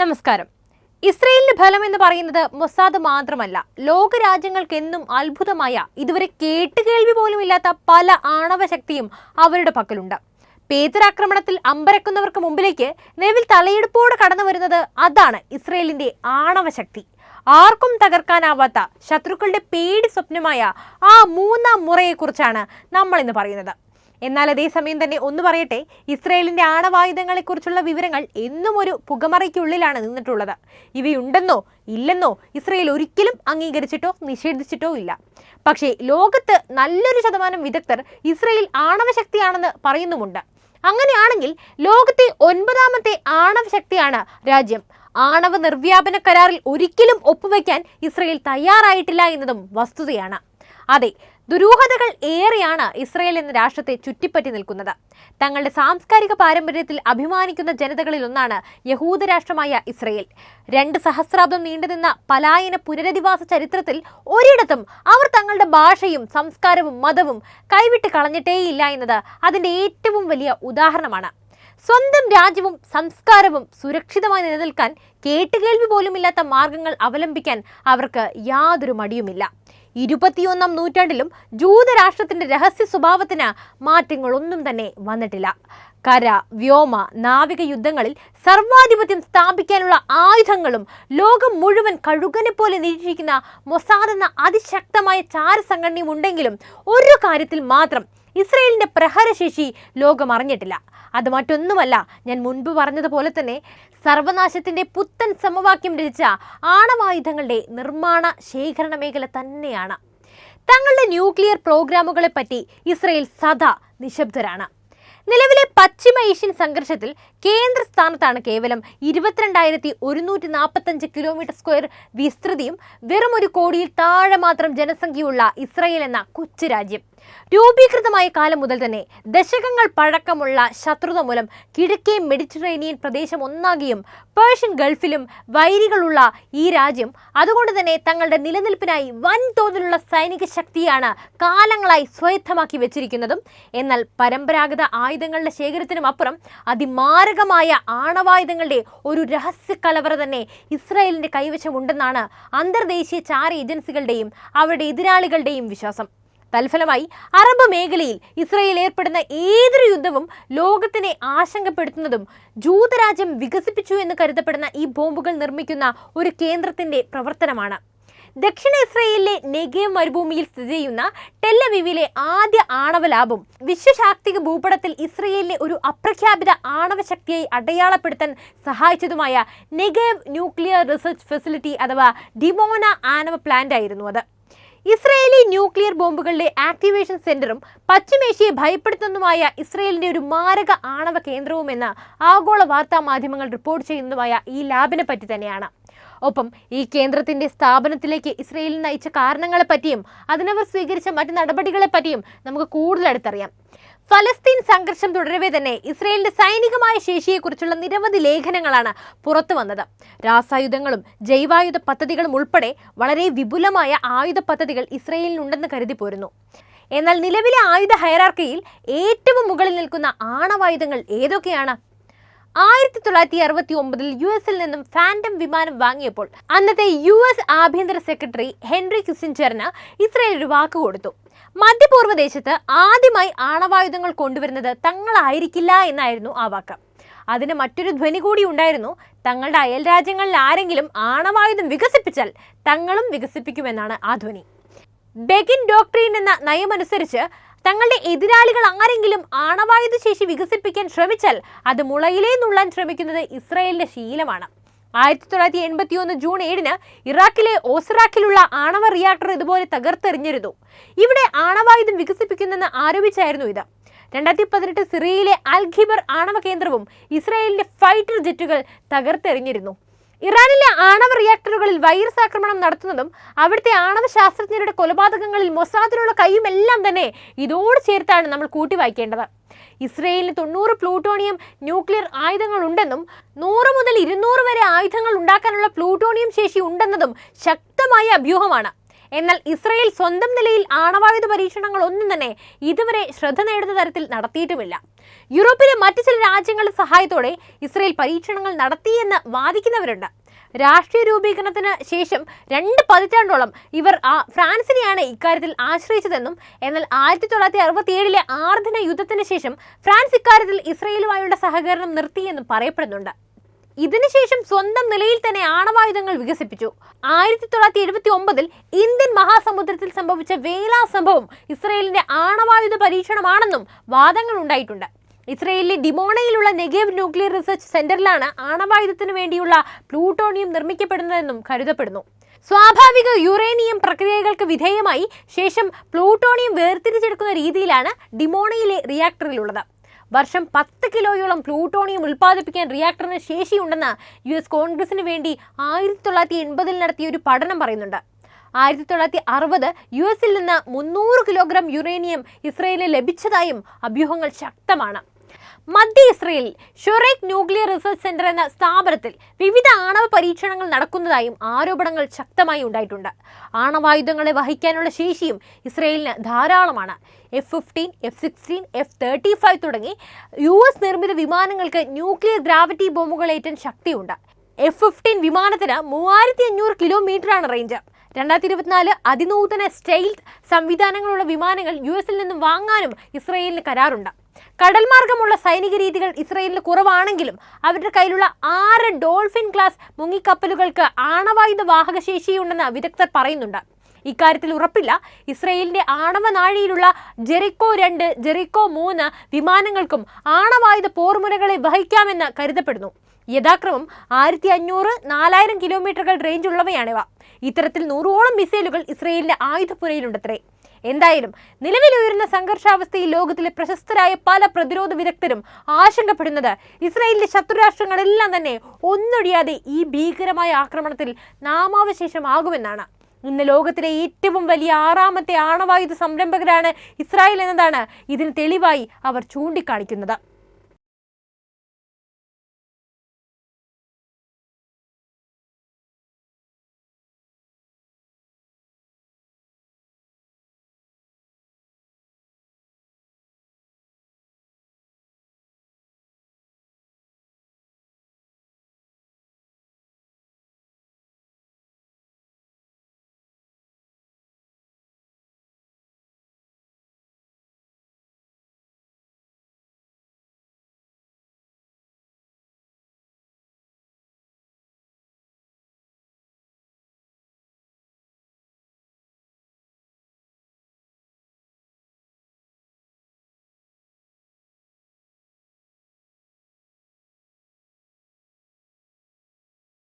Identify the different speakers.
Speaker 1: നമസ്കാരം. ഇസ്രയേലിന്റെ ഫലം എന്ന് പറയുന്നത് മൊസാദ് മാത്രമല്ല. ലോകരാജ്യങ്ങൾക്കെന്നും അത്ഭുതമായ ഇതുവരെ കേട്ടുകേൾവി പോലും ഇല്ലാത്ത പല ആണവ ശക്തിയും അവരുടെ പക്കലുണ്ട്. പേതരാക്രമണത്തിൽ അമ്പരക്കുന്നവർക്ക് മുമ്പിലേക്ക് നിലവിൽ തലയെടുപ്പോടെ കടന്നു വരുന്നത് അതാണ് ഇസ്രയേലിന്റെ ആണവ ശക്തി. ആർക്കും തകർക്കാനാവാത്ത ശത്രുക്കളുടെ പേടി സ്വപ്നമായ ആ മൂന്നാം മുറയെക്കുറിച്ചാണ് നമ്മൾ ഇന്ന് പറയുന്നത്. എന്നാൽ അതേസമയം തന്നെ ഒന്ന് പറയട്ടെ ഇസ്രയേലിന്റെ ആണവായുധങ്ങളെക്കുറിച്ചുള്ള വിവരങ്ങൾ എന്നും ഒരു പുകമറയ്ക്കുള്ളിലാണ് നിന്നിട്ടുള്ളത്. ഇവയുണ്ടെന്നോ ഇല്ലെന്നോ ഇസ്രയേൽ ഒരിക്കലും അംഗീകരിച്ചിട്ടോ നിഷേധിച്ചിട്ടോ ഇല്ല. പക്ഷേ ലോകത്ത് നല്ലൊരു ശതമാനം വിദഗ്ധർ ഇസ്രയേൽ ആണവശക്തിയാണെന്ന് പറയുന്നുമുണ്ട്. അങ്ങനെയാണെങ്കിൽ ലോകത്തെ ഒൻപതാമത്തെ ആണവ ശക്തിയാണ് രാജ്യം. ആണവ നിർവ്യാപന കരാറിൽ ഒരിക്കലും ഒപ്പുവെക്കാൻ ഇസ്രയേൽ തയ്യാറായിട്ടില്ല എന്നതും വസ്തുതയാണ്. അതെ ദുരൂഹതകൾ ഏറെയാണ് ഇസ്രയേൽ എന്ന രാഷ്ട്രത്തെ ചുറ്റിപ്പറ്റി നിൽക്കുന്നത്. തങ്ങളുടെ സാംസ്കാരിക പാരമ്പര്യത്തിൽ അഭിമാനിക്കുന്ന ജനതകളിൽ ഒന്നാണ് യഹൂദ രാഷ്ട്രമായ ഇസ്രയേൽ. രണ്ട് സഹസ്രാബ്ദം നീണ്ടുനിന്ന പലായന പുനരധിവാസ ചരിത്രത്തിൽ ഒരിടത്തും അവർ തങ്ങളുടെ ഭാഷയും സംസ്കാരവും മതവും കൈവിട്ട് കളഞ്ഞിട്ടേയില്ല എന്നത് അതിന്റെ ഏറ്റവും വലിയ ഉദാഹരണമാണ്. സ്വന്തം രാജ്യവും സംസ്കാരവും സുരക്ഷിതമായി നിലനിൽക്കാൻ കേട്ടുകേൾവി പോലുമില്ലാത്ത മാർഗങ്ങൾ അവലംബിക്കാൻ അവർക്ക് യാതൊരു മടിയുമില്ല. ഇരുപത്തിയൊന്നാം നൂറ്റാണ്ടിലും ജൂതരാഷ്ട്രത്തിന്റെ രഹസ്യ സ്വഭാവത്തിന് മാറ്റങ്ങളൊന്നും തന്നെ വന്നിട്ടില്ല. കര വ്യോമ നാവിക യുദ്ധങ്ങളിൽ സർവാധിപത്യം സ്ഥാപിക്കാനുള്ള ആയുധങ്ങളും ലോകം മുഴുവൻ കഴുകനെ പോലെ നിരീക്ഷിക്കുന്ന മൊസാദ് എന്ന അതിശക്തമായ ചാരസംഘടനയും ഉണ്ടെങ്കിലും ഒരു കാര്യത്തിൽ മാത്രം ഇസ്രയേലിന്റെ പ്രഹരശേഷി ലോകം അറിഞ്ഞിട്ടില്ല. അത് മറ്റൊന്നുമല്ല ഞാൻ മുൻപ് പറഞ്ഞതുപോലെ തന്നെ സർവനാശത്തിന്റെ പുത്തൻ സമവാക്യം രചിച്ച ആണവായുധങ്ങളുടെ നിർമ്മാണ ശേഖരണ മേഖല തന്നെയാണ്. തങ്ങളുടെ ന്യൂക്ലിയർ പ്രോഗ്രാമുകളെ പറ്റി ഇസ്രയേൽ സദാ നിശബ്ദരാണ്. നിലവിലെ പശ്ചിമ ഏഷ്യൻ സംഘർഷത്തിൽ കേന്ദ്ര സ്ഥാനത്താണ് കേവലം ഇരുപത്തിരണ്ടായിരത്തി ഒരുന്നൂറ്റി നാൽപ്പത്തഞ്ച് കിലോമീറ്റർ സ്ക്വയർ വിസ്തൃതിയും വെറും ഒരു കോടിയിൽ താഴെ മാത്രം ജനസംഖ്യയുള്ള ഇസ്രയേൽ എന്ന കൊച്ചു രാജ്യം. രൂപീകൃതമായ കാലം മുതൽ തന്നെ ദശകങ്ങൾ പഴക്കമുള്ള ശത്രുത മൂലം കിഴക്കേ മെഡിറ്ററേനിയൻ പ്രദേശം ഒന്നാകിയും പേർഷ്യൻ ഗൾഫിലും വൈരികളുള്ള ഈ രാജ്യം അതുകൊണ്ട് തന്നെ തങ്ങളുടെ നിലനിൽപ്പിനായി വൻതോതിലുള്ള സൈനിക ശക്തിയാണ് കാലങ്ങളായി സ്വായത്തമാക്കി വെച്ചിരിക്കുന്നതും. എന്നാൽ പരമ്പരാഗത ആയുധങ്ങളുടെ ശേഖരത്തിനും അപ്പുറം അതിമാരകമായ ആണവായുധങ്ങളുടെ ഒരു രഹസ്യ കലവറ തന്നെ ഇസ്രായേലിന്റെ കൈവശമുണ്ടെന്നാണ് അന്തർദേശീയ ചാര ഏജൻസികളുടെയും അവരുടെ എതിരാളികളുടെയും വിശ്വാസം. തൽഫലമായി അറബ് മേഖലയിൽ ഇസ്രയേൽ ഏർപ്പെടുന്ന ഏതൊരു യുദ്ധവും ലോകത്തിനെ ആശങ്കപ്പെടുത്തുന്നതും ജൂതരാജ്യം വികസിപ്പിച്ചു എന്ന് കരുതപ്പെടുന്ന ഈ ബോംബുകൾ നിർമ്മിക്കുന്ന ഒരു കേന്ദ്രത്തിന്റെ പ്രവർത്തനമാണ്. ദക്ഷിണ ഇസ്രയേലിലെ നെഗേവ് മരുഭൂമിയിൽ സ്ഥിതി ചെയ്യുന്ന ടെല്ലവിവിലെ ആദ്യ ആണവ ലാബും വിശ്വശാക്തിക ഭൂപടത്തിൽ ഇസ്രയേലിനെ ഒരു അപ്രഖ്യാപിത ആണവ ശക്തിയായി അടയാളപ്പെടുത്താൻ സഹായിച്ചതുമായ നെഗേവ് ന്യൂക്ലിയർ റിസർച്ച് ഫെസിലിറ്റി അഥവാ ഡിമോന ആണവ പ്ലാന്റ് ആയിരുന്നു അത്. ഇസ്രയേലി ന്യൂക്ലിയർ ബോംബുകളുടെ ആക്ടിവേഷൻ സെന്ററും പശ്ചിമേഷ്യയെ ഭയപ്പെടുത്തുന്നതുമായ ഇസ്രയേലിന്റെ ഒരു മാരക ആണവ കേന്ദ്രവുമെന്ന് ആഗോള വാർത്താ മാധ്യമങ്ങൾ റിപ്പോർട്ട് ചെയ്യുന്നതുമായ ഈ ലാബിനെ പറ്റി തന്നെയാണ്. ഒപ്പം ഈ കേന്ദ്രത്തിന്റെ സ്ഥാപനത്തിലേക്ക് ഇസ്രയേലിൽ നയിച്ച കാരണങ്ങളെ പറ്റിയും അതിനവർ സ്വീകരിച്ച മറ്റ് നടപടികളെ പറ്റിയും നമുക്ക് കൂടുതൽ അടുത്തറിയാം ഫലസ്തീൻ സംഘർഷം തുടരവേ തന്നെ ഇസ്രയേലിന്റെ സൈനികമായ ശേഷിയെക്കുറിച്ചുള്ള നിരവധി ലേഖനങ്ങളാണ് പുറത്തു വന്നത്. രാസായുധങ്ങളും ജൈവായുധ പദ്ധതികളും ഉൾപ്പെടെ വളരെ വിപുലമായ ആയുധ പദ്ധതികൾ ഇസ്രയേലിനുണ്ടെന്ന് കരുതി പോരുന്നു. എന്നാൽ നിലവിലെ ആയുധ ഹയറാർക്കിയിൽ ഏറ്റവും മുകളിൽ നിൽക്കുന്ന ആണവായുധങ്ങൾ ഏതൊക്കെയാണ്? ആയിരത്തി തൊള്ളായിരത്തി അറുപത്തി ഒമ്പതിൽ യു എസിൽ നിന്നും ഫാൻഡം വിമാനം വാങ്ങിയപ്പോൾ അന്നത്തെ യു എസ് ആഭ്യന്തര സെക്രട്ടറി ഹെൻറി കിസിൻചറിന് ഇസ്രയേൽ ഒരു വാക്ക് കൊടുത്തു. മധ്യപൂർവ ദേശത്ത് ആദ്യമായി ആണവായുധങ്ങൾ കൊണ്ടുവരുന്നത് തങ്ങളായിരിക്കില്ല എന്നായിരുന്നു ആ വാക്ക്. അതിന് മറ്റൊരു ധ്വനി കൂടി ഉണ്ടായിരുന്നു. തങ്ങളുടെ അയൽ രാജ്യങ്ങളിൽ ആരെങ്കിലും ആണവായുധം വികസിപ്പിച്ചാൽ തങ്ങളും വികസിപ്പിക്കുമെന്നാണ് ആ ധ്വനി. ബെഗിൻ ഡോക്ട്രീൻ എന്ന നയമനുസരിച്ച് തങ്ങളുടെ എതിരാളികൾ ആരെങ്കിലും ആണവായുധ ശേഷി വികസിപ്പിക്കാൻ ശ്രമിച്ചാൽ അത് മുളയിലേ നുള്ളാൻ ശ്രമിക്കുന്നത് ഇസ്രായേലിന്റെ ശീലമാണ്. ആയിരത്തി തൊള്ളായിരത്തി എൺപത്തി ഒന്ന് ജൂൺ ഏഴിന് ഇറാഖിലെ ഓസറാഖിലുള്ള ആണവ റിയാക്ടർ ഇതുപോലെ തകർത്തെറിഞ്ഞിരുന്നു. ഇവിടെ ആണവായുധം വികസിപ്പിക്കുന്നെന്ന് ആരോപിച്ചായിരുന്നു ഇത്. രണ്ടായിരത്തി പതിനെട്ട് സിറിയയിലെ അൽഖിബർ ആണവ കേന്ദ്രവും ഇസ്രായേലിന്റെ ഫൈറ്റർ ജെറ്റുകൾ തകർത്തെറിഞ്ഞിരുന്നു. ഇറാനിലെ ആണവ റിയാക്ടറുകളിൽ വൈറസ് ആക്രമണം നടത്തുന്നതും അവിടുത്തെ ആണവ ശാസ്ത്രജ്ഞരുടെ കൊലപാതകങ്ങളിൽ മൊസാദിനുള്ള കൈയും എല്ലാം തന്നെ ഇതോട് ചേർത്താണ് നമ്മൾ കൂട്ടി വായിക്കേണ്ടത് ഇസ്രയേലിന് തൊണ്ണൂറ് പ്ലൂട്ടോണിയം ന്യൂക്ലിയർ ആയുധങ്ങൾ ഉണ്ടെന്നും നൂറ് മുതൽ ഇരുന്നൂറ് വരെ ആയുധങ്ങൾ ഉണ്ടാക്കാനുള്ള പ്ലൂട്ടോണിയം ശേഷി ഉണ്ടെന്നതും ശക്തമായ അഭ്യൂഹമാണ്. എന്നാൽ ഇസ്രയേൽ സ്വന്തം നിലയിൽ ആണവായുധ പരീക്ഷണങ്ങൾ ഒന്നും തന്നെ ഇതുവരെ ശ്രദ്ധ നേടുന്ന തരത്തിൽ നടത്തിയിട്ടുമില്ല. യൂറോപ്പിലെ മറ്റു ചില രാജ്യങ്ങളുടെ സഹായത്തോടെ ഇസ്രയേൽ പരീക്ഷണങ്ങൾ നടത്തിയെന്ന് വാദിക്കുന്നവരുണ്ട്. രാഷ്ട്രീയ രൂപീകരണത്തിന് ശേഷം രണ്ട് പതിറ്റാണ്ടോളം ഇവർ ആ ഫ്രാൻസിനെയാണ് ഇക്കാര്യത്തിൽ ആശ്രയിച്ചതെന്നും എന്നാൽ ആയിരത്തി തൊള്ളായിരത്തി അറുപത്തി ഏഴിലെ ആർദിന യുദ്ധത്തിന് ശേഷം ഫ്രാൻസ് ഇക്കാര്യത്തിൽ ഇസ്രയേലുമായുള്ള സഹകരണം നിർത്തിയെന്നും പറയപ്പെടുന്നുണ്ട്. ഇതിനുശേഷം സ്വന്തം നിലയിൽ തന്നെ ആണവായുധങ്ങൾ വികസിപ്പിച്ചു. ആയിരത്തി തൊള്ളായിരത്തി എഴുപത്തി ഒമ്പതിൽ ഇന്ത്യൻ മഹാസമുദ്രത്തിൽ സംഭവിച്ച വേല സംഭവം ഇസ്രയേലിന്റെ ആണവായുധ പരീക്ഷണമാണെന്നും വാദങ്ങൾ ഉണ്ടായിട്ടുണ്ട്. ഇസ്രയേലിലെ ഡിമോണയിലുള്ള നെഗേവ് ന്യൂക്ലിയർ റിസർച്ച് സെന്ററിലാണ് ആണവായുധത്തിന് വേണ്ടിയുള്ള പ്ലൂട്ടോണിയം നിർമ്മിക്കപ്പെടുന്നതെന്നും കരുതപ്പെടുന്നു. സ്വാഭാവിക യുറേനിയം പ്രക്രിയകൾക്ക് വിധേയമായി ശേഷം പ്ലൂട്ടോണിയം വേർതിരിച്ചെടുക്കുന്ന രീതിയിലാണ് ഡിമോണയിലെ റിയാക്ടറിലുള്ളത്. വർഷം പത്ത് കിലോയോളം പ്ലൂട്ടോണിയം ഉൽപ്പാദിപ്പിക്കാൻ റിയാക്ടറിന് ശേഷിയുണ്ടെന്ന് യു എസ് കോൺഗ്രസിന് വേണ്ടി ആയിരത്തി തൊള്ളായിരത്തി എൺപതിൽ നടത്തിയ ഒരു പഠനം പറയുന്നുണ്ട്. ആയിരത്തി തൊള്ളായിരത്തി അറുപത് യു എസിൽ നിന്ന് മുന്നൂറ് കിലോഗ്രാം യുറേനിയം ഇസ്രയേലിന് ലഭിച്ചതായും അഭ്യൂഹങ്ങൾ ശക്തമാണ്. മധ്യ ഇസ്രയേലിൽ ഷൊറേക് ന്യൂക്ലിയർ റിസർച്ച് സെന്റർ എന്ന സ്ഥാപനത്തിൽ വിവിധ ആണവ പരീക്ഷണങ്ങൾ നടക്കുന്നതായും ആരോപണങ്ങൾ ശക്തമായി ഉണ്ടായിട്ടുണ്ട്. ആണവായുധങ്ങളെ വഹിക്കാനുള്ള ശേഷിയും ഇസ്രയേലിന് ധാരാളമാണ്. F fifteen F sixteen F thirty five തുടങ്ങി യു എസ് നിർമ്മിത വിമാനങ്ങൾക്ക് ന്യൂക്ലിയർ ഗ്രാവിറ്റി ബോംബുകൾ ബോംബുകളേറ്റാൻ ശക്തിയുണ്ട്. എഫ് ഫിഫ്റ്റീൻ വിമാനത്തിന് മൂവായിരത്തി അഞ്ഞൂറ് കിലോമീറ്ററാണ് റേഞ്ച്. രണ്ടായിരത്തി ഇരുപത്തിനാല് അതിനൂതന സ്റ്റെയിൽത്ത് സംവിധാനങ്ങളുള്ള വിമാനങ്ങൾ യു എസിൽ നിന്നും വാങ്ങാനും ഇസ്രയേലിന് കരാറുണ്ട്. കടൽ മാർഗമുള്ള സൈനിക രീതികൾ ഇസ്രയേലിന് കുറവാണെങ്കിലും അവരുടെ കയ്യിലുള്ള ആറ് ഡോൾഫിൻ ക്ലാസ് മുങ്ങിക്കപ്പലുകൾക്ക് ആണവായുധ വാഹക ശേഷിയുണ്ടെന്ന് വിദഗ്ധർ പറയുന്നുണ്ട്. ഇക്കാര്യത്തിൽ ഉറപ്പില്ല ഇസ്രയേലിന്റെ ആണവ നാഴിയിലുള്ള ജെറിക്കോ രണ്ട് ജെറിക്കോ മൂന്ന് വിമാനങ്ങൾക്കും ആണവായുധ പോർമുനകളെ വഹിക്കാമെന്ന് കരുതപ്പെടുന്നു. യഥാക്രമം ആയിരത്തി അഞ്ഞൂറ് നാലായിരം കിലോമീറ്ററുകൾ റേഞ്ച് ഉള്ളവയാണിവ. ഇത്തരത്തിൽ നൂറോളം മിസൈലുകൾ ഇസ്രയേലിന്റെ ആയുധപ്പുരയിലുണ്ടത്രേ. എന്തായാലും നിലവിലുയരുന്ന സംഘർഷാവസ്ഥയിൽ ലോകത്തിലെ പ്രശസ്തരായ പല പ്രതിരോധ വിദഗ്ധരും ആശങ്കപ്പെടുന്നത് ഇസ്രായേലിലെ ശത്രുരാഷ്ട്രങ്ങളെല്ലാം തന്നെ ഒന്നൊഴിയാതെ ഈ ഭീകരമായ ആക്രമണത്തിൽ നാമാവശേഷമാകുമെന്നാണ് ഇന്ന് ലോകത്തിലെ ഏറ്റവും വലിയ ആറാമത്തെ ആണവായുധ സംരംഭകരാണ് ഇസ്രായേൽ എന്നതാണ് ഇതിന് തെളിവായി അവർ ചൂണ്ടിക്കാണിക്കുന്നത്.